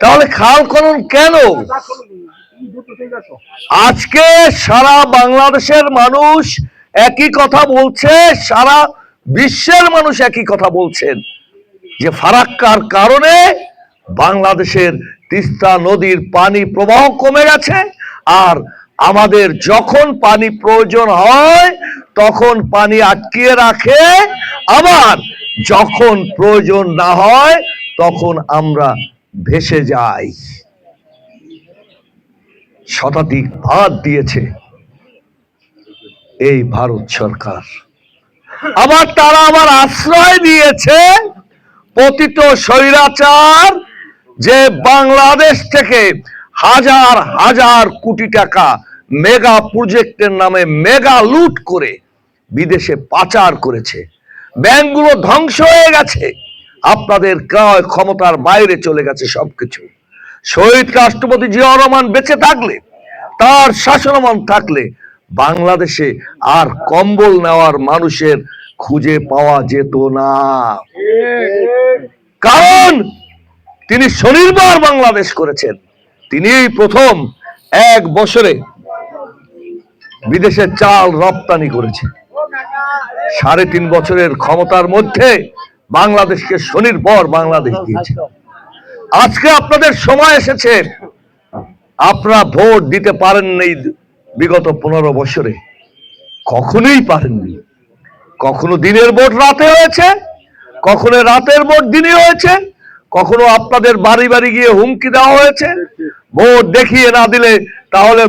তাহলে খাল খনন কেন? আজকে সারা বাংলাদেশের মানুষ একই কথা বলছে, সারা বিশ্বের মানুষ একই কথা বলছেন যে ফারাক্কার কারণে বাংলাদেশের তিস্তা নদীর পানি প্রবাহ কমে গেছে আর আমাদের যখন পানি প্রয়োজন হয়, তখন পানি আটকিয়ে রাখে। আবার যখন প্রয়োজন না হয়, তখন আমরা ভেসে যাই শতাধিক ভাত দিয়েছে এই ভারত সরকার। আবার তারা আবার আশ্রয় দিয়েছে পতিত স্বৈরাচার যে বাংলাদেশ থেকে হাজার হাজার কোটি টাকা মেগা প্রজেক্টের নামে মেগা লুট করে বিদেশে পাচার করেছে। ব্যাংকগুলো ধ্বংস হয়ে গেছে। আপনাদের ক্রয় ক্ষমতার বাইরে চলে গেছে সবকিছু। শহীদ রাষ্ট্রপতি জিয়া রহমান বেঁচে থাকলে, তার শাসনমান থাকলে, বাংলাদেশে আর কম্বল নেওয়ার মানুষের খুঁজে পাওয়া যেত না। কারণ, তিনি শনিবার বাংলাদেশ করেছেন। তিনি প্রথম এক বছরে বিদেশে চাল রপ্তানি করেছে সাড়ে তিন বছরের ক্ষমতার মধ্যে বাংলাদেশকে শনির পর বাংলাদেশ দিয়েছে। আজকে আপনাদের সময় এসেছে। আপনারা ভোট দিতে পারেননি বিগত পনেরো বছরে। কখনোই পারেননি। কখনো দিনের ভোট রাতে হয়েছে কখনো রাতের ভোট দিনে হয়েছে কখনো আপনাদের বাড়ি বাড়ি গিয়ে হুমকি দেওয়া হয়েছে। ভোট দেখিয়ে না দিলে তাহলে